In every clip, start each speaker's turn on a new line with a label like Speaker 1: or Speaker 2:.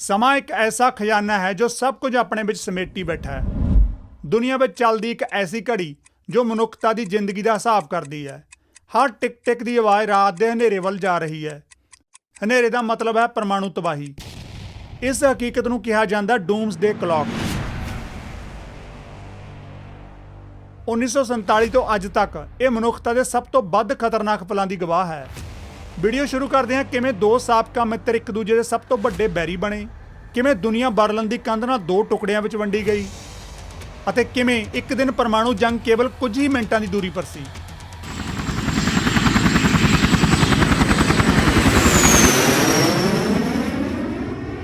Speaker 1: ਸਮਾਂ ਇੱਕ ਐਸਾ ਖਜ਼ਾਨਾ ਹੈ ਜੋ ਸਭ ਕੁਝ ਆਪਣੇ ਵਿੱਚ ਸਮੇਟੀ ਬੈਠਾ ਹੈ। ਦੁਨੀਆ ਵਿੱਚ ਚੱਲਦੀ ਇੱਕ ਐਸੀ ਘੜੀ ਜੋ ਮਨੁੱਖਤਾ ਦੀ ਜ਼ਿੰਦਗੀ ਦਾ ਹਿਸਾਬ ਕਰਦੀ ਹੈ। ਹਰ ਟਿਕ ਟਿਕ ਦੀ ਆਵਾਜ਼ ਰਾਤ ਦੇ ਹਨੇਰੇ ਵੱਲ ਜਾ ਰਹੀ ਹੈ। ਹਨੇਰੇ ਦਾ ਮਤਲਬ ਹੈ ਪਰਮਾਣੂ ਤਬਾਹੀ। ਇਸ ਹਕੀਕਤ ਨੂੰ ਕਿਹਾ ਜਾਂਦਾ ਡੂਮਸਡੇ ਕਲੌਕ। 1947 ਤੋਂ ਅੱਜ ਤੱਕ ਇਹ ਮਨੁੱਖਤਾ ਦੇ ਸਭ ਤੋਂ ਵੱਧ ਖਤਰਨਾਕ ਪਲਾਂ ਦੀ ਗਵਾਹ ਹੈ। ਵੀਡੀਓ ਸ਼ੁਰੂ ਕਰਦੇ ਹਾਂ, ਕਿਵੇਂ ਦੋ ਸਾਬਕਾ ਮਿੱਤਰ ਇੱਕ ਦੂਜੇ ਦੇ ਸਭ ਤੋਂ ਵੱਡੇ ਬੈਰੀ ਬਣੇ? ਕਿਵੇਂ ਦੁਨੀਆ ਬਰਲਨ ਦੀ ਕੰਧ ਨਾਲ ਦੋ ਟੁਕੜਿਆਂ ਵਿੱਚ ਵੰਡੀ ਗਈ? ਅਤੇ ਕਿਵੇਂ ਇੱਕ ਦਿਨ ਪਰਮਾਣੂ ਜੰਗ ਕੇਵਲ ਕੁਝ ਹੀ ਮਿੰਟਾਂ ਦੀ ਦੂਰੀ ਪਰ ਸੀ?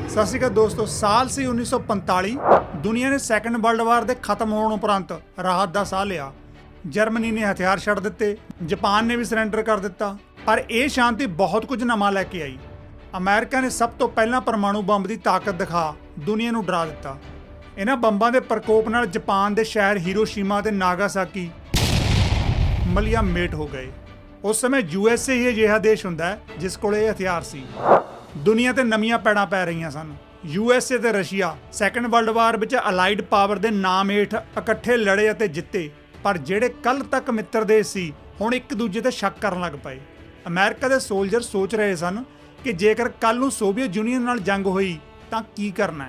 Speaker 1: ਸਤਿ ਸ਼੍ਰੀ ਅਕਾਲ ਦੋਸਤੋ, ਸਾਲ ਸੀ 1945 ਦੁਨੀਆ ਨੇ ਸੈਕੰਡ ਵਰਲਡ ਵਾਰ ਦੇ ਖਤਮ ਹੋਣ ਉਪਰੰਤ ਰਾਹਤ ਦਾ ਸਾਹ ਲਿਆ। ਜਰਮਨੀ ਨੇ ਹਥਿਆਰ ਛੱਡ ਦਿੱਤੇ, ਜਾਪਾਨ ਨੇ ਵੀ ਸਰੈਂਡਰ ਕਰ ਦਿੱਤਾ, ਪਰ ਇਹ ਸ਼ਾਂਤੀ ਬਹੁਤ ਕੁਝ ਨਵਾਂ ਲੈ ਕੇ ਆਈ। ਅਮਰੀਕਾ ਨੇ ਸਭ ਤੋਂ ਪਹਿਲਾਂ ਪਰਮਾਣੂ ਬੰਬ ਦੀ ਤਾਕਤ ਦਿਖਾ ਦੁਨੀਆ ਨੂੰ ਡਰਾ ਦਿੱਤਾ। ਇਹਨਾਂ ਬੰਬਾਂ ਦੇ ਪ੍ਰਕੋਪ ਨਾਲ ਜਾਪਾਨ ਦੇ ਸ਼ਹਿਰ ਹੀਰੋਸ਼ੀਮਾ ਤੇ ਨਾਗਾਸਾਕੀ ਮਲਿਆ ਮੇਟ ਹੋ ਗਏ। ਉਸ ਸਮੇਂ ਯੂਐਸਏ ਹੀ ਅਜਿਹਾ ਦੇਸ਼ ਹੁੰਦਾ ਹੈ ਜਿਸ ਕੋਲ ਇਹ ਹਥਿਆਰ ਸੀ। ਦੁਨੀਆ ਤੇ ਨਵੀਆਂ ਪੈੜਾਂ ਪੈ ਰਹੀਆਂ ਸਨ। ਯੂਐਸਏ ਤੇ ਰਸ਼ੀਆ ਸੈਕੰਡ ਵਰਲਡ ਵਾਰ ਵਿੱਚ ਅਲਾਈਡ ਪਾਵਰ ਦੇ ਨਾਮ ਹੇਠ ਇਕੱਠੇ ਲੜੇ ਅਤੇ ਜਿੱਤੇ। ਪਰ ਜਿਹੜੇ ਕੱਲ ਤੱਕ ਮਿੱਤਰ ਦੇਸ਼ ਸੀ, ਹੁਣ ਇੱਕ ਦੂਜੇ ਤੇ ਸ਼ੱਕ ਕਰਨ ਲੱਗ ਪਏ। ਅਮਰੀਕਾ ਦੇ ਸੋਲਜਰ ਸੋਚ ਰਹੇ ਸਨ ਕਿ ਜੇਕਰ ਕੱਲ ਨੂੰ ਸੋਵੀਅਤ ਯੂਨੀਅਨ ਨਾਲ ਜੰਗ ਹੋਈ, ਤਾਂ ਕੀ ਕਰਨਾ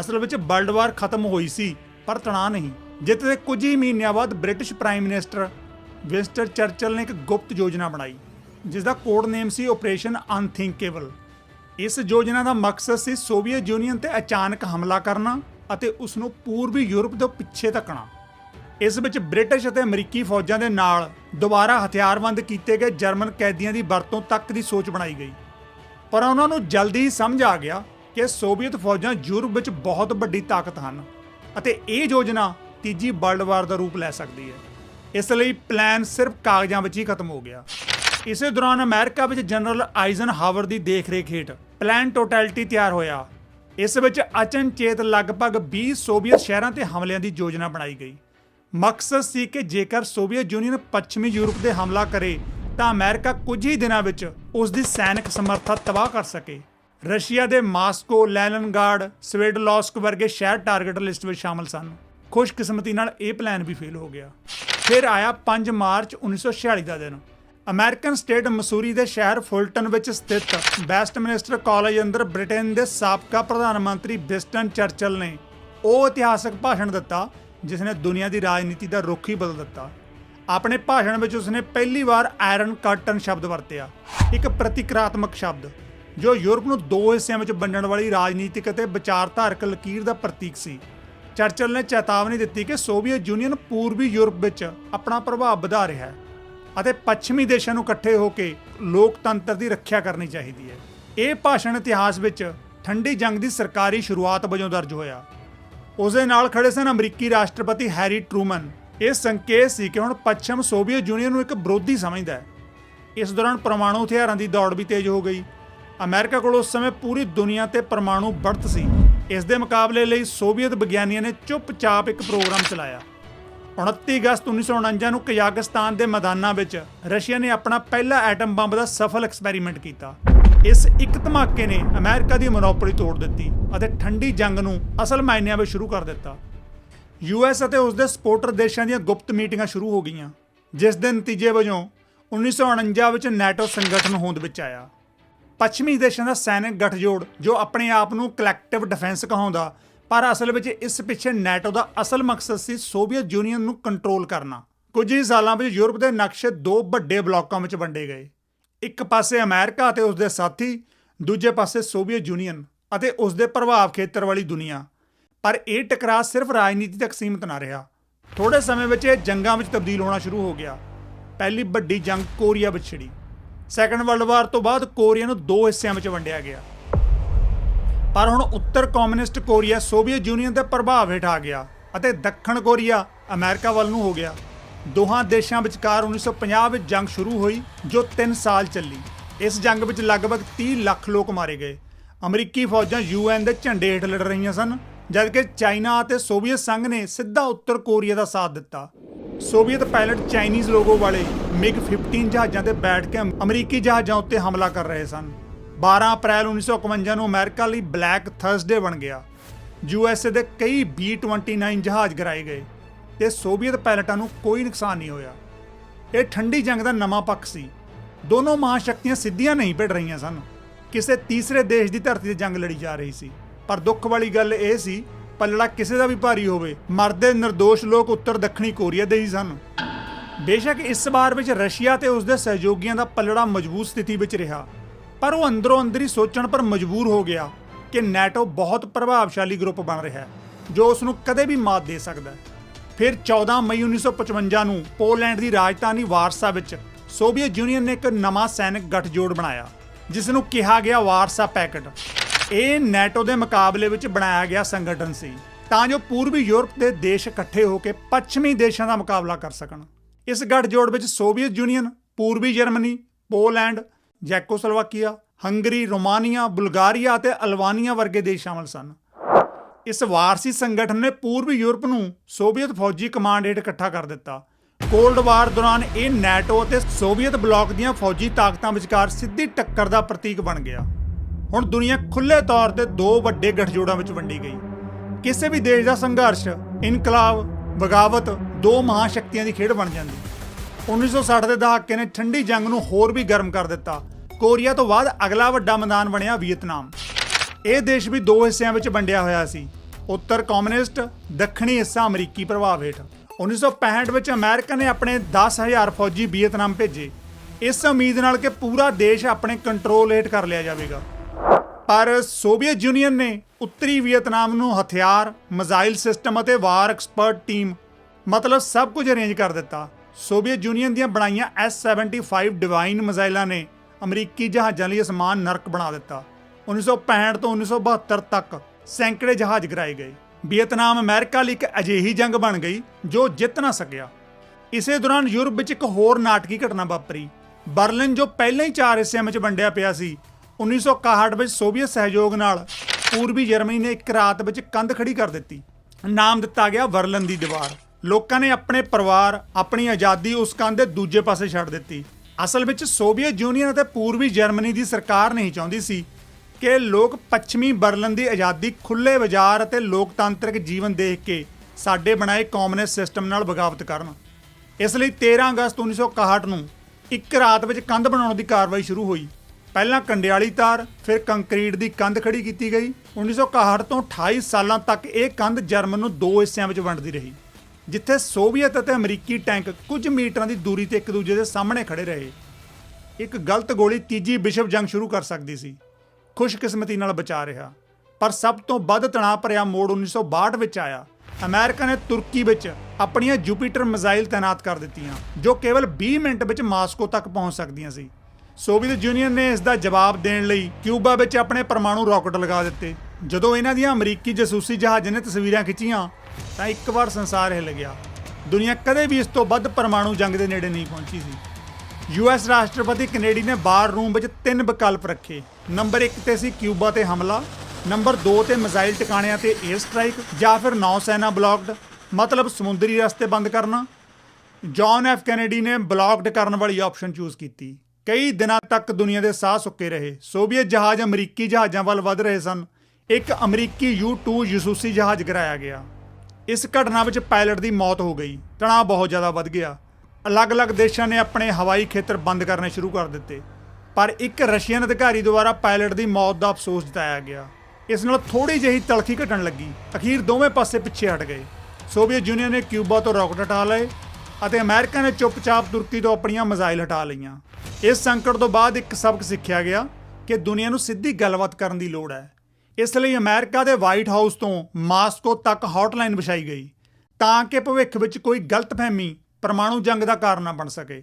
Speaker 1: ਅਸਲ ਵਿੱਚ ਵਰਲਡ ਵਾਰ ਖਤਮ ਹੋਈ ਸੀ, ਪਰ ਤਣਾਅ ਨਹੀਂ। ਜਿੱਤ ਦੇ ਕੁਝ ਹੀ ਮਹੀਨਿਆਂ ਬਾਅਦ British prime minister Winston Churchill ਨੇ ਇੱਕ ਗੁਪਤ ਯੋਜਨਾ ਬਣਾਈ ਜਿਸ ਦਾ ਕੋਡ ਨੇਮ ਸੀ ਆਪਰੇਸ਼ਨ ਅਨਥਿੰਕੇਬਲ ਇਸ ਯੋਜਨਾ ਦਾ ਮਕਸਦ ਸੀ ਸੋਵੀਅਤ ਯੂਨੀਅਨ ਤੇ ਅਚਾਨਕ ਹਮਲਾ ਕਰਨਾ ਅਤੇ ਉਸ ਨੂੰ ਪੂਰਬੀ ਯੂਰਪ ਤੋਂ ਪਿੱਛੇ ਧੱਕਣਾ। ਇਸ ਵਿੱਚ ਬ੍ਰਿਟਿਸ਼ ਅਤੇ ਅਮਰੀਕੀ ਫੌਜਾਂ ਦੇ ਨਾਲ ਦੁਬਾਰਾ ਹਥਿਆਰਬੰਦ ਕੀਤੇ ਗਏ ਜਰਮਨ ਕੈਦੀਆਂ ਦੀ ਵਰਤੋਂ ਤੱਕ ਦੀ ਸੋਚ ਬਣਾਈ ਗਈ। ਪਰ ਉਹਨਾਂ ਨੂੰ ਜਲਦੀ ਹੀ ਸਮਝ ਆ ਗਿਆ ਕਿ ਸੋਵੀਅਤ ਫੌਜਾਂ ਯੂਰਪ ਵਿੱਚ ਬਹੁਤ ਵੱਡੀ ਤਾਕਤ ਹਨ ਅਤੇ ਇਹ ਯੋਜਨਾ ਤੀਜੀ ਵਰਲਡ ਵਾਰ ਦਾ ਰੂਪ ਲੈ ਸਕਦੀ ਹੈ। ਇਸ ਲਈ ਪਲਾਨ ਸਿਰਫ ਕਾਗਜ਼ਾਂ ਵਿੱਚ ਹੀ ਖਤਮ ਹੋ ਗਿਆ। ਇਸੇ ਦੌਰਾਨ ਅਮਰੀਕਾ ਵਿੱਚ ਜਨਰਲ ਆਈਜ਼ਨ ਹਾਵਰ ਦੀ ਦੇਖਰੇਖ ਹੇਠ ਪਲਾਨ ਟੋਟੈਲਿਟੀ ਤਿਆਰ ਹੋਇਆ। ਇਸ ਵਿੱਚ ਅਚਨਚੇਤ ਲਗਭਗ 20 ਸੋਵੀਅਤ ਸ਼ਹਿਰਾਂ ਤੇ ਹਮਲਿਆਂ ਦੀ ਯੋਜਨਾ ਬਣਾਈ ਗਈ। ਮਕਸਦ ਸੀ ਕਿ ਜੇਕਰ ਸੋਵੀਅਤ ਯੂਨੀਅਨ ਪੱਛਮੀ ਯੂਰਪ ਤੇ ਹਮਲਾ ਕਰੇ, ਤਾਂ ਅਮਰੀਕਾ ਕੁਝ ਹੀ ਦਿਨਾਂ ਵਿੱਚ ਉਸ ਦੀ ਸੈਨਿਕ ਸਮਰੱਥਾ ਤਬਾਹ ਕਰ ਸਕੇ। ਰਸ਼ੀਆ ਦੇ ਮਾਸਕੋ ਲੈਨਨਗਾਰਡ ਸਵੇਡਲੋਸਕ ਵਰਗੇ ਸ਼ਹਿਰ ਟਾਰਗੇਟ ਲਿਸਟ ਵਿੱਚ ਸ਼ਾਮਲ ਸਨ। ਖੁਸ਼ਕਿਸਮਤੀ ਨਾਲ ਇਹ ਪਲਾਨ ਵੀ ਫੇਲ ਹੋ ਗਿਆ। ਫਿਰ ਆਇਆ 5 ਮਾਰਚ 1946 ਦਾ ਦਿਨ। ਅਮਰੀਕਨ ਸਟੇਟ ਮਸੂਰੀ ਦੇ ਸ਼ਹਿਰ ਫੁਲਟਨ ਵਿੱਚ ਸਥਿਤ ਵੈਸਟਮਿਨਿਸਟਰ ਕਾਲਜ ਅੰਦਰ ਬ੍ਰਿਟੇਨ ਦੇ ਸਾਬਕਾ ਪ੍ਰਧਾਨ ਮੰਤਰੀ ਵਿਸਟਨ ਚਰਚਲ ਨੇ ਉਹ ਇਤਿਹਾਸਕ ਭਾਸ਼ਣ ਦਿੱਤਾ ਜਿਸ ਨੇ ਦੁਨੀਆ ਦੀ ਰਾਜਨੀਤੀ ਦਾ ਰੁਖ ਹੀ ਬਦਲ ਦਿੱਤਾ। ਆਪਣੇ ਭਾਸ਼ਣ ਵਿੱਚ ਉਸਨੇ ਪਹਿਲੀ ਵਾਰ ਆਇਰਨ ਕਰਟਨ ਸ਼ਬਦ ਵਰਤਿਆ। ਇੱਕ ਪ੍ਰਤੀਕਰਾਤਮਕ ਸ਼ਬਦ, ਜੋ ਯੂਰਪ ਨੂੰ ਦੋ ਹਿੱਸਿਆਂ ਵਿੱਚ ਵੰਡਣ ਵਾਲੀ ਰਾਜਨੀਤਿਕ ਅਤੇ ਵਿਚਾਰਧਾਰਕ ਲਕੀਰ ਦਾ ਪ੍ਰਤੀਕ ਸੀ। ਚਰਚਲ ਨੇ ਚੇਤਾਵਨੀ ਦਿੱਤੀ ਕਿ ਸੋਵੀਅਤ ਯੂਨੀਅਨ ਪੂਰਬੀ ਯੂਰਪ ਵਿੱਚ ਆਪਣਾ ਪ੍ਰਭਾਵ ਵਧਾ ਰਿਹਾ ਹੈ ਅਤੇ ਪੱਛਮੀ ਦੇਸ਼ਾਂ ਨੂੰ ਇਕੱਠੇ ਹੋ ਕੇ ਲੋਕਤੰਤਰ ਦੀ ਰੱਖਿਆ ਕਰਨੀ ਚਾਹੀਦੀ ਹੈ। ਇਹ ਭਾਸ਼ਣ ਇਤਿਹਾਸ ਵਿੱਚ ਠੰਡੀ ਜੰਗ ਦੀ ਸਰਕਾਰੀ ਸ਼ੁਰੂਆਤ ਵਜੋਂ ਦਰਜ ਹੋਇਆ। ਉਸ ਦੇ ਨਾਲ ਖੜੇ ਸਨ ਅਮਰੀਕੀ ਰਾਸ਼ਟਰਪਤੀ ਹੈਰੀ ਟਰੂਮਨ। ਇਹ ਸੰਕੇਤ ਸੀ ਕਿ ਹੁਣ ਪੱਛਮ ਸੋਵੀਅਤ ਯੂਨੀਅਨ ਨੂੰ ਇੱਕ ਵਿਰੋਧੀ ਸਮਝਦਾ ਹੈ। ਇਸ ਦੌਰਾਨ ਪਰਮਾਣੂ ਹਥਿਆਰਾਂ ਦੀ ਦੌੜ ਵੀ ਤੇਜ਼ ਹੋ ਗਈ। ਅਮਰੀਕਾ ਕੋਲ ਉਸ ਸਮੇਂ ਪੂਰੀ ਦੁਨੀਆ ਤੇ ਪਰਮਾਣੂ ਬੜਤ ਸੀ। ਇਸ ਦੇ ਮੁਕਾਬਲੇ ਲਈ ਸੋਵੀਅਤ ਵਿਗਿਆਨੀਆਂ ਨੇ ਚੁੱਪਚਾਪ ਇੱਕ ਪ੍ਰੋਗਰਾਮ ਚਲਾਇਆ। 29 ਅਗਸਤ 1949 ਨੂੰ ਕਜ਼ਾਕਿਸਤਾਨ ਦੇ ਮੈਦਾਨਾਂ ਵਿੱਚ ਰਸ਼ੀਆ ਨੇ ਆਪਣਾ ਪਹਿਲਾ ਐਟਮ ਬੰਬ ਦਾ ਸਫਲ ਐਕਸਪੈਰੀਮੈਂਟ ਕੀਤਾ। ਇਸ ਇੱਕ ਧਮਾਕੇ ਨੇ ਅਮਰੀਕਾ ਦੀ ਮੋਨੋਪੋਲੀ ਤੋੜ ਦਿੱਤੀ ਅਤੇ ਠੰਡੀ ਜੰਗ ਨੂੰ ਅਸਲ ਮਾਇਨਿਆਂ ਵਿੱਚ ਸ਼ੁਰੂ ਕਰ ਦਿੱਤਾ। ਯੂਐਸ ਅਤੇ ਉਸ ਦੇ ਸਪੋਰਟਰ ਦੇਸ਼ਾਂ ਦੀਆਂ ਗੁਪਤ ਮੀਟਿੰਗਾਂ ਸ਼ੁਰੂ ਹੋ ਗਈਆਂ, ਜਿਸ ਦੇ ਨਤੀਜੇ ਵਜੋਂ 1949 ਵਿੱਚ ਨੈਟੋ ਸੰਗਠਨ ਹੋਂਦ ਵਿੱਚ ਆਇਆ। ਪੱਛਮੀ ਦੇਸ਼ਾਂ ਦਾ ਸੈਨਿਕ ਗਠਜੋੜ, ਜੋ ਆਪਣੇ ਆਪ ਨੂੰ ਕਲੈਕਟਿਵ ਡਿਫੈਂਸ ਕਹਾਉਂਦਾ, ਪਰ ਅਸਲ ਵਿੱਚ ਇਸ ਪਿੱਛੇ ਨੈਟੋ ਦਾ ਅਸਲ ਮਕਸਦ ਸੀ ਸੋਵੀਅਤ ਯੂਨੀਅਨ ਨੂੰ ਕੰਟਰੋਲ ਕਰਨਾ। ਕੁਝ ਹੀ ਸਾਲਾਂ ਵਿੱਚ ਯੂਰਪ ਦੇ ਨਕਸ਼ੇ ਦੋ ਵੱਡੇ ਬਲਾਕਾਂ ਵਿੱਚ ਵੰਡੇ ਗਏ। ਇੱਕ ਪਾਸੇ ਅਮਰੀਕਾ ਅਤੇ ਉਸ ਦੇ ਸਾਥੀ, ਦੂਜੇ ਪਾਸੇ ਸੋਵੀਅਤ ਯੂਨੀਅਨ ਅਤੇ ਉਸ ਦੇ ਪ੍ਰਭਾਵ ਖੇਤਰ ਵਾਲੀ ਦੁਨੀਆ। ਪਰ ਇਹ ਟਕਰਾਅ ਸਿਰਫ ਰਾਜਨੀਤੀ ਤੱਕ ਸੀਮਿਤ ਨਾ ਰਿਹਾ। ਥੋੜੇ ਸਮੇਂ ਵਿੱਚ ਇਹ ਜੰਗਾਂ ਵਿੱਚ ਤਬਦੀਲ ਹੋਣਾ ਸ਼ੁਰੂ ਹੋ ਗਿਆ। ਪਹਿਲੀ ਵੱਡੀ ਜੰਗ ਕੋਰੀਆ ਵਿੱਚ ਛਿੜੀ। ਸੈਕੰਡ ਵਰਲਡ ਵਾਰ ਤੋਂ ਬਾਅਦ ਕੋਰੀਆ ਨੂੰ ਦੋ ਹਿੱਸਿਆਂ ਵਿੱਚ ਵੰਡਿਆ ਗਿਆ। ਪਰ ਹੁਣ ਉੱਤਰ ਕਮਿਊਨਿਸਟ ਕੋਰੀਆ ਸੋਵੀਅਤ ਯੂਨੀਅਨ ਦੇ ਪ੍ਰਭਾਵ ਹੇਠ ਆ ਗਿਆ ਅਤੇ ਦੱਖਣ ਕੋਰੀਆ ਅਮਰੀਕਾ ਵੱਲ ਨੂੰ ਹੋ ਗਿਆ। ਦੋਹਾਂ ਦੇਸ਼ਾਂ ਵਿਚਕਾਰ 1950 ਵਿੱਚ ਜੰਗ ਸ਼ੁਰੂ ਹੋਈ, ਜੋ 3 ਸਾਲ ਚੱਲੀ। ਇਸ ਜੰਗ ਵਿੱਚ ਲਗਭਗ 30 ਲੱਖ ਲੋਕ ਮਾਰੇ ਗਏ। ਅਮਰੀਕੀ ਫੌਜਾਂ ਯੂਐਨ ਦੇ ਝੰਡੇ ਹੇਠ ਲੜ ਰਹੀਆਂ ਸਨ, ਜਦਕਿ ਚਾਈਨਾ ਅਤੇ ਸੋਵੀਅਤ ਸੰਘ ਨੇ ਸਿੱਧਾ ਉੱਤਰ ਕੋਰੀਆ ਦਾ ਸਾਥ ਦਿੱਤਾ। ਸੋਵੀਅਤ ਪਾਇਲਟ ਚਾਈਨੀਜ਼ ਲੋਗੋ ਵਾਲੇ ਮਿਗ 15 ਜਹਾਜ਼ਾਂ ਤੇ ਬੈਠ ਕੇ ਅਮਰੀਕੀ ਜਹਾਜ਼ਾਂ ਉੱਤੇ ਹਮਲਾ ਕਰ ਰਹੇ ਸਨ। 12 ਅਪ੍ਰੈਲ 1951 ਨੂੰ ਅਮਰੀਕਾ ਲਈ ਬਲੈਕ ਥਰਸਡੇ ਬਣ ਗਿਆ। ਯੂਐਸਏ ਦੇ ਕਈ B-29 ਜਹਾਜ਼ ਗਿਰਾਏ ਗਏ। ਤੇ ਸੋਵੀਅਤ ਪਾਇਲਟਾਂ ਨੂੰ ਕੋਈ ਨੁਕਸਾਨ ਨਹੀਂ ਹੋਇਆ। ਇਹ ਠੰਡੀ ਜੰਗ ਦਾ ਨਵਾਂ ਪੱਖ ਸੀ। ਦੋਨੋਂ ਮਹਾਸ਼ਕਤੀਆਂ ਸਿੱਧੀਆਂ ਨਹੀਂ ਭਿੜ ਰਹੀਆਂ ਸਨ। ਕਿਸੇ ਤੀਸਰੇ ਦੇਸ਼ ਦੀ ਧਰਤੀ ਤੇ ਜੰਗ ਲੜੀ ਜਾ ਰਹੀ ਸੀ। ਪਰ ਦੁੱਖ ਵਾਲੀ ਗੱਲ ਇਹ ਸੀ, ਪੱਲੜਾ ਕਿਸੇ ਦਾ ਵੀ ਭਾਰੀ ਹੋਵੇ, ਮਰਦੇ ਨਿਰਦੋਸ਼ ਲੋਕ ਉੱਤਰ ਦੱਖਣੀ ਕੋਰੀਆ ਦੇ ਹੀ ਸਨ। ਬੇਸ਼ੱਕ ਇਸ ਵਾਰ ਵਿੱਚ ਰਸ਼ੀਆ ਤੇ ਉਸ ਦੇ ਸਹਿਯੋਗੀਆਂ ਦਾ ਪੱਲੜਾ ਮਜ਼ਬੂਤ ਸਥਿਤੀ ਵਿੱਚ ਰਿਹਾ। ਪਰ ਉਹ ਅੰਦਰੋਂ ਅੰਦਰ ਹੀ ਸੋਚਣ ਪਰ ਮਜਬੂਰ ਹੋ ਗਿਆ ਕਿ ਨੈਟੋ ਬਹੁਤ ਪ੍ਰਭਾਵਸ਼ਾਲੀ ਗਰੁੱਪ ਬਣ ਰਿਹਾ ਹੈ, ਜੋ ਉਸ ਨੂੰ ਕਦੇ ਵੀ ਮਾਤ ਦੇ ਸਕਦਾ ਹੈ। ਫਿਰ 14 ਮਈ 1955 ਨੂੰ ਪੋਲੈਂਡ ਦੀ ਰਾਜਧਾਨੀ ਵਾਰਸਾ ਵਿੱਚ ਸੋਵੀਅਤ ਯੂਨੀਅਨ ਨੇ ਇੱਕ ਨਵਾਂ ਸੈਨਿਕ ਗੱਠਜੋੜ ਬਣਾਇਆ, ਜਿਸ ਨੂੰ ਕਿਹਾ ਗਿਆ ਵਾਰਸਾ ਪੈਕਟ। ਇਹ ਨੈਟੋ ਦੇ ਮੁਕਾਬਲੇ ਵਿੱਚ ਬਣਾਇਆ ਗਿਆ ਸੰਗਠਨ ਸੀ, ਤਾਂ ਜੋ ਪੂਰਬੀ ਯੂਰਪ ਦੇ ਦੇਸ਼ ਇਕੱਠੇ ਹੋ ਕੇ ਪੱਛਮੀ ਦੇਸ਼ਾਂ ਦਾ ਮੁਕਾਬਲਾ ਕਰ ਸਕਣ। ਇਸ ਗੱਠਜੋੜ ਵਿੱਚ ਸੋਵੀਅਤ ਯੂਨੀਅਨ, ਪੂਰਬੀ Germany, Poland, Czechoslovakia, Hungary, Romania, Bulgaria ਅਤੇ ਅਲਵਾਨੀਆ ਵਰਗੇ ਦੇਸ਼ ਸ਼ਾਮਲ ਸਨ। ਇਸ ਵਾਰਸੀ ਸੰਗਠਨ ਨੇ ਪੂਰਬੀ ਯੂਰਪ ਨੂੰ ਸੋਵੀਅਤ ਫੌਜੀ ਕਮਾਂਡ ਹੇਠ ਇਕੱਠਾ ਕਰ ਦਿੱਤਾ। ਕੋਲਡ ਵਾਰ ਦੌਰਾਨ ਇਹ ਨੈਟੋ ਅਤੇ ਸੋਵੀਅਤ ਬਲਾਕ ਦੀਆਂ ਫੌਜੀ ਤਾਕਤਾਂ ਵਿਚਕਾਰ ਸਿੱਧੀ ਟੱਕਰ ਦਾ ਪ੍ਰਤੀਕ ਬਣ ਗਿਆ। ਹੁਣ ਦੁਨੀਆ ਖੁੱਲ੍ਹੇ ਤੌਰ ਤੇ ਦੋ ਵੱਡੇ ਗਠਜੋੜਾਂ ਵਿੱਚ ਵੰਡੀ ਗਈ। ਕਿਸੇ ਵੀ ਦੇਸ਼ ਦਾ ਸੰਘਰਸ਼, ਇਨਕਲਾਬ, ਬਗਾਵਤ ਦੋ ਮਹਾਸ਼ਕਤੀਆਂ ਦੀ ਖੇਡ ਬਣ ਜਾਂਦੀ। 1960 ਦੇ ਦਹਾਕੇ ਨੇ ਠੰਡੀ ਜੰਗ ਨੂੰ ਹੋਰ ਵੀ ਗਰਮ ਕਰ ਦਿੱਤਾ। ਕੋਰੀਆ ਤੋਂ ਬਾਅਦ ਅਗਲਾ ਵੱਡਾ ਮੈਦਾਨ ਬਣਿਆ ਵੀਅਤਨਾਮ। ਇਹ ਦੇਸ਼ ਵੀ ਦੋ ਹਿੱਸਿਆਂ ਵਿੱਚ ਵੰਡਿਆ ਹੋਇਆ ਸੀ। ਉੱਤਰ ਕਮਿਊਨਿਸਟ, ਦੱਖਣੀ ਹਿੱਸਾ ਅਮਰੀਕੀ ਪ੍ਰਭਾਵ ਹੇਠ। 1965 ਵਿੱਚ ਅਮਰੀਕਾ ਨੇ ਆਪਣੇ 10000 ਫੌਜੀ ਵੀਅਤਨਾਮ ਭੇਜੇ। ਇਸ ਉਮੀਦ ਨਾਲ ਕਿ ਪੂਰਾ ਦੇਸ਼ ਆਪਣੇ ਕੰਟਰੋਲ ਹੇਠ ਕਰ ਲਿਆ ਜਾਵੇਗਾ। ਪਰ ਸੋਵੀਅਤ ਯੂਨੀਅਨ ਨੇ ਉੱਤਰੀ ਵੀਅਤਨਾਮ ਨੂੰ ਹਥਿਆਰ, ਮਿਜ਼ਾਈਲ ਸਿਸਟਮ ਅਤੇ ਵਾਰ ਐਕਸਪਰਟ ਟੀਮ, ਮਤਲਬ ਸਭ ਕੁਝ ਅਰੇਂਜ ਕਰ ਦਿੱਤਾ। ਸੋਵੀਅਤ ਯੂਨੀਅਨ ਦੀਆਂ ਬਣਾਈਆਂ S75 ਡਿਵਾਈਨ ਮਿਜ਼ਾਈਲਾਂ ਨੇ ਅਮਰੀਕੀ ਜਹਾਜ਼ਾਂ ਲਈ ਅਸਮਾਨ ਨਰਕ ਬਣਾ ਦਿੱਤਾ। 1965 ਤੋਂ 1972 ਤੱਕ ਸੈਂਕੜੇ ਜਹਾਜ਼ ਗਿਰਾਏ ਗਏ। ਵੀਅਤਨਾਮ ਅਮਰੀਕਾ ਲਈ ਇੱਕ ਅਜਿਹੀ ਜੰਗ ਬਣ ਗਈ ਜੋ ਜਿੱਤ ਨਾ ਸਕਿਆ। ਇਸੇ ਦੌਰਾਨ ਯੂਰਪ ਵਿੱਚ ਇੱਕ ਹੋਰ ਨਾਟਕੀ ਘਟਨਾ ਵਾਪਰੀ। ਬਰਲਿਨ, ਜੋ ਪਹਿਲਾਂ ਹੀ ਚਾਰ ਹਿੱਸਿਆਂ ਵਿੱਚ ਵੰਡਿਆ ਪਿਆ ਸੀ 1961 ਵਿੱਚ ਸੋਵੀਅਤ ਸਹਿਯੋਗ ਨਾਲ ਪੂਰਬੀ ਜਰਮਨੀ ਨੇ ਇੱਕ ਰਾਤ ਵਿੱਚ ਕੰਧ ਖੜੀ ਕਰ ਦਿੱਤੀ। ਨਾਮ ਦਿੱਤਾ ਗਿਆ ਬਰਲਿਨ ਦੀ ਦੀਵਾਰ। ਲੋਕਾਂ ਨੇ ਆਪਣੇ ਪਰਿਵਾਰ, ਆਪਣੀ ਆਜ਼ਾਦੀ ਉਸ ਕੰਧ ਦੇ ਦੂਜੇ ਪਾਸੇ ਛੱਡ ਦਿੱਤੀ। ਅਸਲ ਵਿੱਚ ਸੋਵੀਅਤ ਯੂਨੀਅਨ ਅਤੇ ਪੂਰਬੀ ਜਰਮਨੀ ਦੀ ਸਰਕਾਰ ਨਹੀਂ ਚਾਹੁੰਦੀ ਸੀ ਕਿ ਲੋਕ ਪੱਛਮੀ ਬਰਲਨ ਦੀ ਆਜ਼ਾਦੀ ਖੁੱਲੇ ਬਾਜ਼ਾਰ ਅਤੇ ਲੋਕਤਾਂਤਰਿਕ ਜੀਵਨ ਦੇਖ ਕੇ ਸਾਡੇ ਬਣਾਏ ਕਮਿਊਨਿਸਟ ਸਿਸਟਮ ਨਾਲ ਬਗਾਵਤ ਕਰਨ। ਇਸ ਲਈ 13 ਅਗਸਤ 1961 ਨੂੰ ਇੱਕ ਰਾਤ ਵਿੱਚ ਕੰਧ ਬਣਾਉਣ ਦੀ ਕਾਰਵਾਈ ਸ਼ੁਰੂ ਹੋਈ। ਪਹਿਲਾਂ ਕੰਡਿਆਲੀ ਤਾਰ, ਫਿਰ ਕੰਕਰੀਟ ਦੀ ਕੰਧ ਖੜੀ ਕੀਤੀ ਗਈ। 1961 ਤੋਂ 28 ਸਾਲਾਂ ਤੱਕ ਇਹ ਕੰਧ ਜਰਮਨ ਨੂੰ ਦੋ ਹਿੱਸਿਆਂ ਵਿੱਚ ਵੰਡਦੀ ਰਹੀ, ਜਿੱਥੇ ਸੋਵੀਅਤ ਅਤੇ ਅਮਰੀਕੀ ਟੈਂਕ ਕੁਝ ਮੀਟਰਾਂ ਦੀ ਦੂਰੀ ਤੇ ਇੱਕ ਦੂਜੇ ਦੇ ਸਾਹਮਣੇ ਖੜੇ ਰਹੇ। ਇੱਕ ਗਲਤ ਗੋਲੀ ਤੀਜੀ ਵਿਸ਼ਵ ਜੰਗ ਸ਼ੁਰੂ ਕਰ ਸਕਦੀ ਸੀ। ਖੁਸ਼ਕਿਸਮਤੀ ਨਾਲ ਬਚਾ ਰਿਹਾ। ਪਰ ਸਭ ਤੋਂ ਵੱਧ ਤਣਾਅ ਭਰਿਆ ਮੋੜ 1962 ਵਿੱਚ ਆਇਆ। ਅਮਰੀਕਾ ਨੇ ਤੁਰਕੀ ਵਿੱਚ ਆਪਣੀਆਂ ਜੁਪੀਟਰ ਮਿਜ਼ਾਈਲ ਤਾਇਨਾਤ ਕਰ ਦਿੱਤੀਆਂ, ਜੋ ਕੇਵਲ 20 ਮਿੰਟ ਵਿੱਚ ਮਾਸਕੋ ਤੱਕ ਪਹੁੰਚ ਸਕਦੀਆਂ ਸੀ। ਸੋਵੀਅਤ ਯੂਨੀਅਨ ਨੇ ਇਸ ਦਾ ਜਵਾਬ ਦੇਣ ਲਈ ਕਿਊਬਾ ਵਿੱਚ ਆਪਣੇ ਪਰਮਾਣੂ ਰਾਕਟ ਲਗਾ ਦਿੱਤੇ। ਜਦੋਂ ਇਹਨਾਂ ਦੀਆਂ ਅਮਰੀਕੀ ਜਸੂਸੀ ਜਹਾਜ਼ ਨੇ ਤਸਵੀਰਾਂ ਖਿੱਚੀਆਂ, ਤਾਂ ਇੱਕ ਵਾਰ ਸੰਸਾਰ ਹਿੱਲ ਗਿਆ। ਦੁਨੀਆ ਕਦੇ ਵੀ ਇਸ ਤੋਂ ਵੱਧ ਪਰਮਾਣੂ ਜੰਗ ਦੇ ਨੇੜੇ ਨਹੀਂ ਪਹੁੰਚੀ ਸੀ। ਯੂਐਸ ਰਾਸ਼ਟਰਪਤੀ ਕੈਨੇਡੀ ਨੇ ਬਾਰ ਰੂਮ ਵਿੱਚ ਤਿੰਨ ਵਿਕਲਪ ਰੱਖੇ। ਨੰਬਰ 1 ਤੇ ਸੀ ਕਿਊਬਾ ਤੇ ਹਮਲਾ, ਨੰਬਰ 2 ਤੇ ਮਿਜ਼ਾਈਲ ਟਿਕਾਣਿਆਂ ਤੇ 에ਅਰ ਸਟ੍ਰਾਈਕ ਜਾਂ ਫਿਰ ਨੌ ਸੈਨਾ ਬਲੌਕਡ, ਮਤਲਬ ਸਮੁੰਦਰੀ ਰਸਤੇ ਬੰਦ ਕਰਨਾ। ਜੌਨ ਐਫ ਕੈਨੇਡੀ ਨੇ ਬਲੌਕਡ ਕਰਨ ਵਾਲੀ ਆਪਸ਼ਨ ਚੂਜ਼ ਕੀਤੀ। ਕਈ ਦਿਨਾਂ ਤੱਕ ਦੁਨੀਆ ਦੇ ਸਾਹ ਸੁੱਕੇ ਰਹੇ। ਸੋਵੀਅਤ ਜਹਾਜ਼ ਅਮਰੀਕੀ ਜਹਾਜ਼ਾਂ ਵੱਲ ਵਧ ਰਹੇ ਸਨ। ਇੱਕ ਅਮਰੀਕੀ U2 ਯਸੂਸੀ ਜਹਾਜ਼ ਗਿਰਾਇਆ ਗਿਆ। ਇਸ ਘਟਨਾ ਵਿੱਚ ਪਾਇਲਟ ਦੀ ਮੌਤ ਹੋ ਗਈ। ਤਣਾਅ ਬਹੁਤ ਜ਼ਿਆਦਾ ਵੱਧ ਗਿਆ। ਅਲੱਗ-ਅਲੱਗ ਦੇਸ਼ਾਂ ਨੇ ਆਪਣੇ ਹਵਾਈ ਖੇਤਰ ਬੰਦ ਕਰਨੇ ਸ਼ੁਰੂ ਕਰ ਦਿੱਤੇ। ਪਰ ਇੱਕ ਰਸ਼ੀਅਨ ਅਧਿਕਾਰੀ ਦੁਆਰਾ ਪਾਇਲਟ ਦੀ ਮੌਤ ਦਾ ਅਫਸੋਸ ਜਤਾਇਆ ਗਿਆ। ਇਸ ਨਾਲ ਥੋੜੀ ਜਿਹੀ ਤਲਖੀ ਘਟਣ ਲੱਗੀ। ਅਖੀਰ ਦੋਵੇਂ ਪਾਸੇ ਪਿੱਛੇ ਹਟ ਗਏ। ਸੋਵੀਅਤ ਯੂਨੀਅਨ ਨੇ ਕਿਊਬਾ ਤੋਂ ਰਾਕਟ ਹਟਾ ਲਏ ਅਤੇ ਅਮਰੀਕਾ ਨੇ ਚੁੱਪਚਾਪ ਤੁਰਕੀ ਤੋਂ ਆਪਣੀਆਂ ਮਿਜ਼ਾਈਲ ਹਟਾ ਲਈਆਂ। ਇਸ ਸੰਕਟ ਤੋਂ ਬਾਅਦ ਇੱਕ ਸਬਕ ਸਿੱਖਿਆ ਗਿਆ ਕਿ ਦੁਨੀਆ ਨੂੰ ਸਿੱਧੀ ਗੱਲਬਾਤ ਕਰਨ ਦੀ ਲੋੜ ਹੈ। ਇਸ ਲਈ ਅਮਰੀਕਾ ਦੇ ਵਾਈਟ ਹਾਊਸ ਤੋਂ ਮਾਸਕੋ ਤੱਕ ਹੌਟਲਾਈਨ ਵਿਛਾਈ ਗਈ ਤਾਂ ਕਿ ਭਵਿੱਖ ਵਿੱਚ ਕੋਈ ਗਲਤਫਹਿਮੀ, ਪਰਮਾਣੂ ਜੰਗ ਦਾ ਕਾਰਨ ਨਾ ਬਣ ਸਕੇ।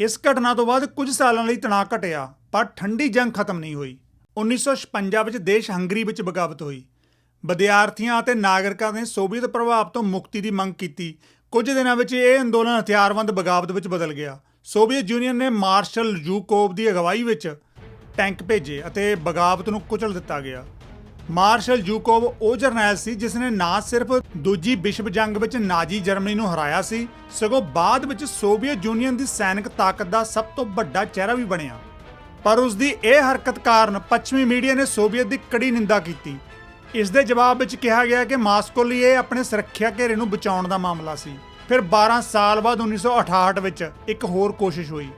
Speaker 1: ਇਸ ਘਟਨਾ ਤੋਂ ਬਾਅਦ ਕੁਝ ਸਾਲਾਂ ਲਈ ਤਣਾਅ ਘਟਿਆ, ਪਰ ਠੰਡੀ ਜੰਗ ਖਤਮ ਨਹੀਂ ਹੋਈ। 1956 ਵਿੱਚ ਦੇਸ਼ ਹੰਗਰੀ ਵਿੱਚ ਬਗਾਵਤ ਹੋਈ। ਵਿਦਿਆਰਥੀਆਂ ਅਤੇ ਨਾਗਰਿਕਾਂ ਨੇ ਸੋਵੀਅਤ ਪ੍ਰਭਾਵ ਤੋਂ ਮੁਕਤੀ ਦੀ ਮੰਗ ਕੀਤੀ। ਕੁਝ ਦਿਨਾਂ ਵਿੱਚ ਇਹ ਅੰਦੋਲਨ ਹਥਿਆਰਬੰਦ ਬਗਾਵਤ ਵਿੱਚ ਬਦਲ ਗਿਆ। ਸੋਵੀਅਤ ਯੂਨੀਅਨ ਨੇ ਮਾਰਸ਼ਲ ਯੂਕੋਵ ਦੀ ਅਗਵਾਈ ਵਿੱਚ ਟੈਂਕ ਭੇਜੇ ਅਤੇ ਬਗਾਵਤ ਨੂੰ ਕੁਚਲ ਦਿੱਤਾ ਗਿਆ। ਮਾਰਸ਼ਲ ਯੂਕੋਵ ਉਹ ਜਰਨੈਲ ਸੀ ਜਿਸ ਨੇ ਨਾ ਸਿਰਫ ਦੂਜੀ ਵਿਸ਼ਵ ਜੰਗ ਵਿੱਚ ਨਾਜ਼ੀ ਜਰਮਨੀ ਨੂੰ ਹਰਾਇਆ ਸੀ, ਸਗੋਂ ਬਾਅਦ ਵਿੱਚ ਸੋਵੀਅਤ ਯੂਨੀਅਨ ਦੀ ਸੈਨਿਕ ਤਾਕਤ ਦਾ ਸਭ ਤੋਂ ਵੱਡਾ ਚਿਹਰਾ ਵੀ ਬਣਿਆ। ਪਰ ਉਸ ਦੀ ਇਹ ਹਰਕਤ ਕਾਰਨ ਪੱਛਮੀ ਮੀਡੀਆ ਨੇ ਸੋਵੀਅਤ ਦੀ ਕੜੀ ਨਿੰਦਾ ਕੀਤੀ। ਇਸ ਦੇ ਜਵਾਬ ਵਿੱਚ ਕਿਹਾ ਗਿਆ ਕਿ ਮਾਸਕੋ ਲਈ ਇਹ ਆਪਣੇ ਸੁਰੱਖਿਆ ਘੇਰੇ ਨੂੰ ਬਚਾਉਣ ਦਾ ਮਾਮਲਾ ਸੀ। ਫਿਰ 12 ਸਾਲ ਬਾਅਦ 1968 ਵਿੱਚ ਇੱਕ ਹੋਰ ਕੋਸ਼ਿਸ਼ ਹੋਈ।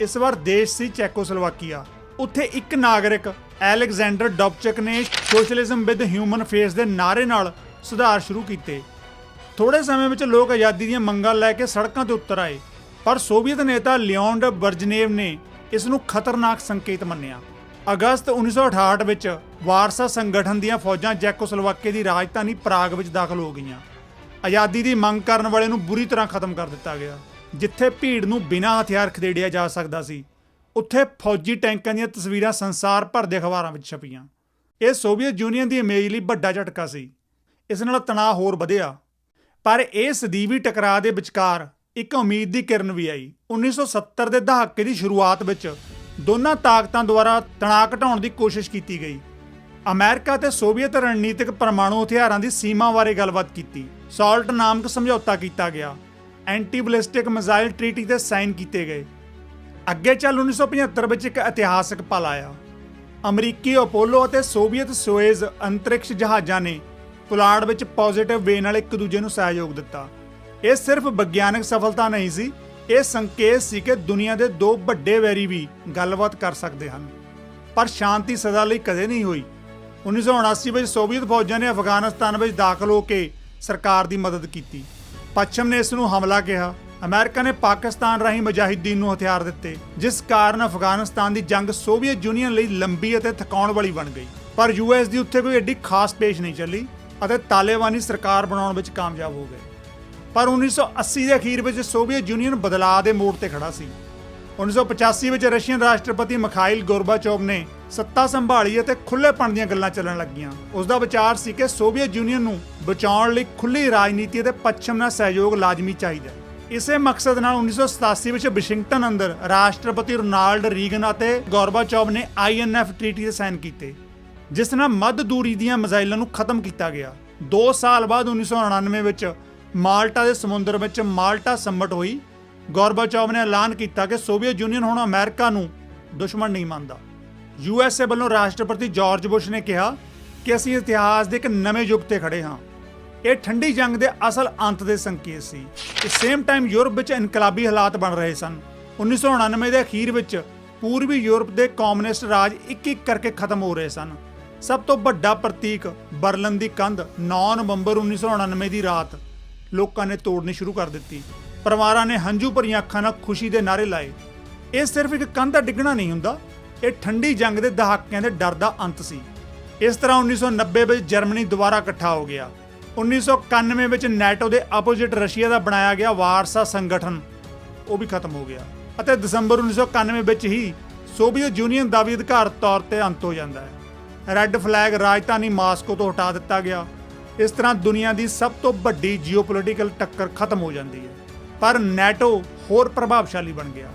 Speaker 1: ਇਸ ਵਾਰ ਦੇਸ਼ ਸੀ ਚੈਕੋਸਲੋਵਾਕੀਆ। ਉੱਥੇ ਇੱਕ ਨਾਗਰਿਕ ਐਲੈਗਜ਼ੈਂਡਰ ਡੌਬਚਕ ਨੇ ਸੋਸ਼ਲਿਜ਼ਮ ਵਿਦ ਹਿਊਮਨ ਫੇਸ ਦੇ ਨਾਰੇ ਨਾਲ ਸੁਧਾਰ ਸ਼ੁਰੂ ਕੀਤੇ। ਥੋੜੇ ਸਮੇਂ ਵਿੱਚ ਲੋਕ ਆਜ਼ਾਦੀ ਦੀਆਂ ਮੰਗਾਂ ਲੈ ਕੇ ਸੜਕਾਂ ਤੇ ਉਤਰ ਆਏ, ਪਰ ਸੋਵੀਅਤ ਨੇਤਾ ਲਿਓਨਡ ਬਰਜਨੇਵ ਨੇ ਇਸ ਨੂੰ ਖਤਰਨਾਕ ਸੰਕੇਤ ਮੰਨਿਆ। ਅਗਸਤ 1968 ਵਿੱਚ ਵਾਰਸਾ ਸੰਗਠਨ ਦੀਆਂ ਫੌਜਾਂ ਚੈਕੋਸਲੋਵਾਕੀਆ ਦੀ ਰਾਜਧਾਨੀ ਪ੍ਰਾਗ ਵਿੱਚ ਦਾਖਲ ਹੋ ਗਈਆਂ। ਆਜ਼ਾਦੀ ਦੀ ਮੰਗ ਕਰਨ ਵਾਲੇ ਨੂੰ ਬੁਰੀ ਤਰ੍ਹਾਂ ਖਤਮ ਕਰ ਦਿੱਤਾ ਗਿਆ, ਜਿੱਥੇ ਭੀੜ ਨੂੰ ਬਿਨਾਂ ਹਥਿਆਰ ਖਦੇੜਿਆ ਜਾ ਸਕਦਾ ਸੀ। ਉੱਥੇ ਫੌਜੀ ਟੈਂਕਾਂ ਦੀਆਂ ਤਸਵੀਰਾਂ ਸੰਸਾਰ ਭਰ ਦੇ ਅਖਬਾਰਾਂ ਵਿੱਚ ਛਪੀਆਂ। ਇਹ ਸੋਵੀਅਤ ਯੂਨੀਅਨ ਦੀ ਇਮੇਜ ਲਈ ਵੱਡਾ ਝਟਕਾ ਸੀ। ਇਸ ਨਾਲ ਤਣਾਅ ਹੋਰ ਵਧਿਆ। ਪਰ ਇਹ ਸਦੀਵੀ ਟਕਰਾਅ ਦੇ ਵਿਚਕਾਰ ਇੱਕ ਉਮੀਦ ਦੀ ਕਿਰਨ ਵੀ ਆਈ। 1970 ਦੇ ਦਹਾਕੇ ਦੀ ਸ਼ੁਰੂਆਤ ਵਿੱਚ ਦੋਨਾਂ ਤਾਕਤਾਂ ਦੁਆਰਾ ਤਣਾਅ ਘਟਾਉਣ ਦੀ ਕੋਸ਼ਿਸ਼ ਕੀਤੀ ਗਈ। ਅਮਰੀਕਾ ਤੇ ਸੋਵੀਅਤ ਰਣਨੀਤਿਕ ਪਰਮਾਣੂ ਹਥਿਆਰਾਂ ਦੀ ਸੀਮਾ ਬਾਰੇ ਗੱਲਬਾਤ ਕੀਤੀ। ਸਾਲਟ ਨਾਮਕ ਸਮਝੌਤਾ ਕੀਤਾ ਗਿਆ। ਐਂਟੀ ਬਲਿਸਟਿਕ ਮਿਜ਼ਾਈਲ ਟ੍ਰੀਟੀ ਤੇ ਸਾਈਨ ਕੀਤੇ ਗਏ। ਅੱਗੇ ਚੱਲ 1975 ਵਿੱਚ ਇੱਕ ਇਤਿਹਾਸਕ ਪਲ ਆਇਆ। ਅਮਰੀਕੀ ਅਪੋਲੋ ਅਤੇ ਸੋਵੀਅਤ ਸੋਏਜ਼ ਅੰਤਰਿਕਸ਼ ਜਹਾਜ਼ਾਂ ਨੇ ਪੁਲਾੜ ਵਿੱਚ ਪੋਜ਼ਿਟਿਵ ਵੇ ਨਾਲ ਇੱਕ ਦੂਜੇ ਨੂੰ ਸਹਿਯੋਗ ਦਿੱਤਾ। ਇਹ ਸਿਰਫ ਵਿਗਿਆਨਕ ਸਫਲਤਾ ਨਹੀਂ ਸੀ, ਇਹ ਸੰਕੇਤ ਸੀ ਕਿ ਦੁਨੀਆ ਦੇ ਦੋ ਵੱਡੇ ਵੈਰੀ ਵੀ ਗੱਲਬਾਤ ਕਰ ਸਕਦੇ ਹਨ। ਪਰ ਸ਼ਾਂਤੀ ਸਦਾ ਲਈ ਕਦੇ ਨਹੀਂ ਹੋਈ। 1979 ਵਿੱਚ ਸੋਵੀਅਤ ਫੌਜਾਂ ਨੇ ਅਫਗਾਨਿਸਤਾਨ ਵਿੱਚ ਦਾਖਲ ਹੋ ਕੇ ਸਰਕਾਰ ਦੀ ਮਦਦ ਕੀਤੀ। ਪੱਛਮ ਨੇ ਇਸ ਨੂੰ ਹਮਲਾ ਕਿਹਾ। ਅਮਰੀਕਾ ਨੇ ਪਾਕਿਸਤਾਨ ਰਾਹੀਂ ਮੁਜਾਹਿਦੀਨ ਨੂੰ ਹਥਿਆਰ ਦਿੱਤੇ, ਜਿਸ ਕਾਰਨ ਅਫਗਾਨਿਸਤਾਨ ਦੀ ਜੰਗ ਸੋਵੀਅਤ ਯੂਨੀਅਨ ਲਈ ਲੰਬੀ ਅਤੇ ਥਕਾਉਣ ਵਾਲੀ ਬਣ ਗਈ। ਪਰ ਯੂਐਸ ਦੀ ਉੱਥੇ ਕੋਈ ਐਡੀ ਖਾਸ ਪੇਸ਼ ਨਹੀਂ ਚੱਲੀ ਅਤੇ ਤਾਲਿਬਾਨੀ ਸਰਕਾਰ ਬਣਾਉਣ ਵਿੱਚ ਕਾਮਯਾਬ ਹੋ ਗਏ। ਪਰ 1980 ਦੇ ਅਖੀਰ ਵਿੱਚ ਸੋਵੀਅਤ ਯੂਨੀਅਨ ਬਦਲਾਅ ਦੇ ਮੋੜ ਤੇ ਖੜਾ ਸੀ। 1985 ਵਿੱਚ ਰਸ਼ੀਅਨ ਰਾਸ਼ਟਰਪਤੀ ਮਖਾਇਲ ਗੋਰਬਾਚੋਵ ਨੇ ਸੱਤਾ ਸੰਭਾਲੀ ਅਤੇ ਖੁੱਲ੍ਹੇਪਣ ਦੀਆਂ ਗੱਲਾਂ ਚੱਲਣ ਲੱਗੀਆਂ। ਉਸ ਦਾ ਵਿਚਾਰ ਸੀ ਕਿ ਸੋਵੀਅਤ ਯੂਨੀਅਨ ਨੂੰ ਬਚਾਉਣ ਲਈ ਖੁੱਲੀ ਰਾਜਨੀਤੀ ਅਤੇ ਪੱਛਮ ਨਾਲ ਸਹਿਯੋਗ ਲਾਜ਼ਮੀ ਚਾਹੀਦਾ ਹੈ। ਇਸੇ ਮਕਸਦ ਨਾਲ 1987 ਵਿੱਚ ਵਾਸ਼ਿੰਗਟਨ ਅੰਦਰ ਰਾਸ਼ਟਰਪਤੀ ਰੋਨਾਲਡ ਰੀਗਨ ਅਤੇ ਗੋਰਬਾਚੋਵ ਨੇ ਆਈਐਨਐਫ ਟ੍ਰੀਟੀ ਤੇ ਸਾਈਨ ਕੀਤੇ, ਜਿਸ ਨਾਲ ਮੱਧ ਦੂਰੀ ਦੀਆਂ ਮਿਜ਼ਾਈਲਾਂ ਨੂੰ ਖਤਮ ਕੀਤਾ ਗਿਆ। 2 ਸਾਲ ਬਾਅਦ 1999 ਵਿੱਚ ਮਾਲਟਾ ਦੇ ਸਮੁੰਦਰ ਵਿੱਚ ਮਾਲਟਾ ਸੰਮਟ ਹੋਈ। ਗੋਰਬਾਚੋਵ ਨੇ ਐਲਾਨ ਕੀਤਾ ਕਿ ਸੋਵੀਅਤ ਯੂਨੀਅਨ ਹੁਣ ਅਮਰੀਕਾ ਨੂੰ ਦੁਸ਼ਮਣ ਨਹੀਂ ਮੰਨਦਾ। ਯੂਐਸਏ ਵੱਲੋਂ ਰਾਸ਼ਟਰਪਤੀ ਜਾਰਜ ਬੁਸ਼ ਨੇ ਕਿਹਾ ਕਿ ਅਸੀਂ ਇਤਿਹਾਸ ਦੇ ਇੱਕ ਨਵੇਂ ਯੁੱਗ ਤੇ ਖੜੇ ਹਾਂ। ਇਹ ਠੰਡੀ ਜੰਗ ਦੇ ਅਸਲ ਅੰਤ ਦੇ ਸੰਕੇਤ ਸੀ। ਤੇ ਸੇਮ ਟਾਈਮ ਯੂਰਪ ਵਿੱਚ ਇਨਕਲਾਬੀ ਹਾਲਾਤ ਬਣ ਰਹੇ ਸਨ। 1999 ਦੇ ਅਖੀਰ ਵਿੱਚ ਪੂਰਬੀ ਯੂਰਪ ਦੇ ਕਮਿਊਨਿਸਟ ਰਾਜ ਇੱਕ ਇੱਕ ਕਰਕੇ ਖਤਮ ਹੋ ਰਹੇ ਸਨ। ਸਭ ਤੋਂ ਵੱਡਾ ਪ੍ਰਤੀਕ ਬਰਲਨ ਦੀ ਕੰਧ 9 ਨਵੰਬਰ 1999 ਦੀ ਰਾਤ ਲੋਕਾਂ ਨੇ ਤੋੜਨੀ ਸ਼ੁਰੂ ਕਰ ਦਿੱਤੀ। ਪਰਿਵਾਰਾਂ ਨੇ ਹੰਝੂ ਭਰੀਆਂ ਅੱਖਾਂ ਨਾਲ ਖੁਸ਼ੀ ਦੇ ਨਾਰੇ ਲਾਏ। ਇਹ ਸਿਰਫ ਇੱਕ ਕੰਧ ਦਾ ਡਿੱਗਣਾ ਨਹੀਂ ਹੁੰਦਾ, ਇਹ ਠੰਡੀ ਜੰਗ ਦੇ ਦਹਾਕਿਆਂ ਦੇ ਡਰ ਦਾ ਅੰਤ ਸੀ। ਇਸ ਤਰ੍ਹਾਂ 1990 ਵਿੱਚ ਜਰਮਨੀ ਦੁਬਾਰਾ ਇਕੱਠਾ ਹੋ ਗਿਆ। 1991 ਵਿੱਚ ਨੈਟੋ ਦੇ ਆਪੋਜ਼ਿਟ ਰਸ਼ੀਆ ਦਾ ਬਣਾਇਆ ਗਿਆ ਵਾਰਸਾ ਸੰਗਠਨ। ਉਹ ਵੀ ਖਤਮ ਹੋ ਗਿਆ ਅਤੇ ਦਸੰਬਰ 1991 ਵਿੱਚ ਹੀ ਸੋਵੀਅਤ ਯੂਨੀਅਨ ਦਾ ਵੀ ਅਧਿਕਾਰ ਤੌਰ ਤੇ ਅੰਤ ਹੋ ਜਾਂਦਾ ਹੈ। ਰੈੱਡ ਫਲੈਗ ਰਾਜਧਾਨੀ ਮਾਸਕੋ ਤੋਂ ਹਟਾ ਦਿੱਤਾ ਗਿਆ। ਇਸ ਤਰ੍ਹਾਂ ਦੁਨੀਆ ਦੀ ਸਭ ਤੋਂ ਵੱਡੀ ਜੀਓਪੋਲਿਟੀਕਲ ਟੱਕਰ ਖਤਮ ਹੋ ਜਾਂਦੀ ਹੈ। ਪਰ ਨੈਟੋ ਹੋਰ ਪ੍ਰਭਾਵਸ਼ਾਲੀ ਬਣ ਗਿਆ।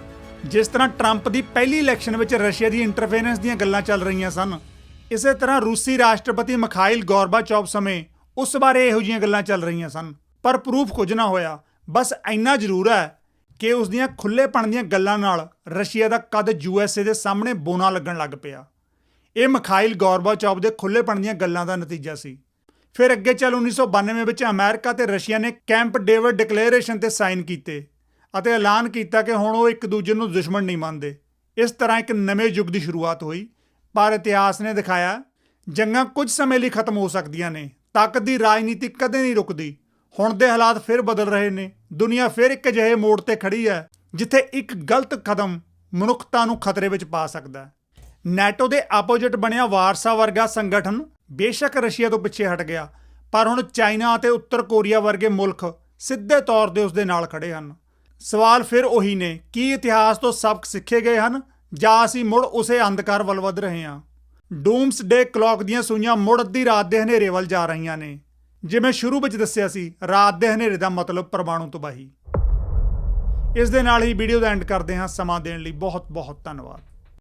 Speaker 1: ਜਿਸ ਤਰ੍ਹਾਂ ਟਰੰਪ ਦੀ ਪਹਿਲੀ ਇਲੈਕਸ਼ਨ ਵਿੱਚ ਰਸ਼ੀਆ ਦੀ ਇੰਟਰਫੇਰੈਂਸ ਦੀਆਂ ਗੱਲਾਂ ਚੱਲ ਰਹੀਆਂ ਸਨ, ਇਸੇ ਤਰ੍ਹਾਂ ਰੂਸੀ ਰਾਸ਼ਟਰਪਤੀ ਮਖਾਇਲ ਗੋਰਬਾਚੋਵ ਸਮੇਂ ਉਸ ਬਾਰੇ ਇਹੋ ਜਿਹੀਆਂ ਗੱਲਾਂ ਚੱਲ ਰਹੀਆਂ ਸਨ। ਪਰ ਪ੍ਰੂਫ ਕੁਝ ਨਾ ਹੋਇਆ। ਬਸ ਇੰਨਾ ਜ਼ਰੂਰ ਹੈ ਕਿ ਉਸ ਦੀਆਂ ਖੁੱਲੇਪਣ ਦੀਆਂ ਗੱਲਾਂ ਨਾਲ ਰਸ਼ੀਆ ਦਾ ਕੱਦ ਯੂਐਸਏ ਦੇ ਸਾਹਮਣੇ ਬੋਨਾ ਲੱਗਣ ਲੱਗ ਪਿਆ। ਇਹ ਮਖਾਇਲ ਗੋਰਬਾਚੋਵ ਦੇ ਖੁੱਲੇਪਣ ਦੀਆਂ ਗੱਲਾਂ ਦਾ ਨਤੀਜਾ ਸੀ। ਫਿਰ ਅੱਗੇ ਚੱਲ 1992 ਵਿੱਚ ਅਮਰੀਕਾ ਤੇ ਰਸ਼ੀਆ ਨੇ ਕੈਂਪ ਡੇਵਿਡ ਡਿਕਲੇਰੇਸ਼ਨ ਤੇ ਸਾਈਨ ਕੀਤੇ ਅਤੇ ਐਲਾਨ ਕੀਤਾ ਕਿ ਹੁਣ ਉਹ ਇੱਕ ਦੂਜੇ ਨੂੰ ਦੁਸ਼ਮਣ ਨਹੀਂ ਮੰਨਦੇ। ਇਸ ਤਰ੍ਹਾਂ ਇੱਕ ਨਵੇਂ ਯੁੱਗ ਦੀ ਸ਼ੁਰੂਆਤ ਹੋਈ। ਪਰ ਇਤਿਹਾਸ ਨੇ ਦਿਖਾਇਆ, ਜੰਗਾਂ ਕੁਝ ਸਮੇਂ ਲਈ ਖਤਮ ਹੋ ਸਕਦੀਆਂ ਨੇ। ਤਾਕਤ ਦੀ ਰਾਜਨੀਤੀ ਕਦੇ ਨਹੀਂ ਰੁਕਦੀ। ਹੁਣ ਦੇ ਹਾਲਾਤ ਫਿਰ ਬਦਲ ਰਹੇ ਨੇ। ਦੁਨੀਆ ਫਿਰ ਇੱਕ ਅਜਿਹੇ ਮੋੜ ਤੇ ਖੜੀ ਹੈ, ਜਿੱਥੇ ਇੱਕ ਗਲਤ ਕਦਮ ਮਨੁੱਖਤਾ ਨੂੰ ਖਤਰੇ ਵਿੱਚ ਪਾ ਸਕਦਾ ਹੈ। ਨੈਟੋ ਦੇ ਆਪੋਜ਼ਿਟ ਬਣਿਆ ਵਾਰਸਾ ਵਰਗਾ ਸੰਗਠਨ ਬੇਸ਼ੱਕ ਰਸ਼ੀਆ ਤੋਂ ਪਿੱਛੇ ਹਟ ਗਿਆ, ਪਰ ਹੁਣ ਚਾਈਨਾ ਅਤੇ ਉੱਤਰ ਕੋਰੀਆ ਵਰਗੇ ਮੁਲਕ ਸਿੱਧੇ ਤੌਰ ਤੇ ਉਸ ਦੇ ਨਾਲ ਖੜੇ ਹਨ। ਸਵਾਲ ਫਿਰ ਉਹੀ ਨੇ, ਕੀ ਇਤਿਹਾਸ ਤੋਂ ਸਬਕ ਸਿੱਖੇ ਗਏ ਹਨ ਜਾਂ ਅਸੀਂ ਮੁੜ ਉਸੇ ਅੰਧਕਾਰ ਵੱਲ ਵਧ ਰਹੇ ਹਾਂ? ਡੂਮਸ ਡੇ ਕਲੌਕ ਦੀਆਂ ਸੂਈਆਂ ਮੁੜ ਅੱਧੀ ਰਾਤ ਦੇ ਹਨੇਰੇ ਵੱਲ ਜਾ ਰਹੀਆਂ ਨੇ, ਜਿਵੇਂ ਸ਼ੁਰੂ ਵਿੱਚ ਦੱਸਿਆ ਸੀ, ਰਾਤ ਦੇ ਹਨੇਰੇ ਦਾ ਮਤਲਬ ਪਰਮਾਣੂ ਤਬਾਹੀ। ਇਸ ਦੇ ਨਾਲ ਹੀ ਵੀਡੀਓ ਦਾ ਐਂਡ ਕਰਦੇ ਹਾਂ। ਸਮਾਂ ਦੇਣ ਲਈ ਬਹੁਤ ਬਹੁਤ ਧੰਨਵਾਦ।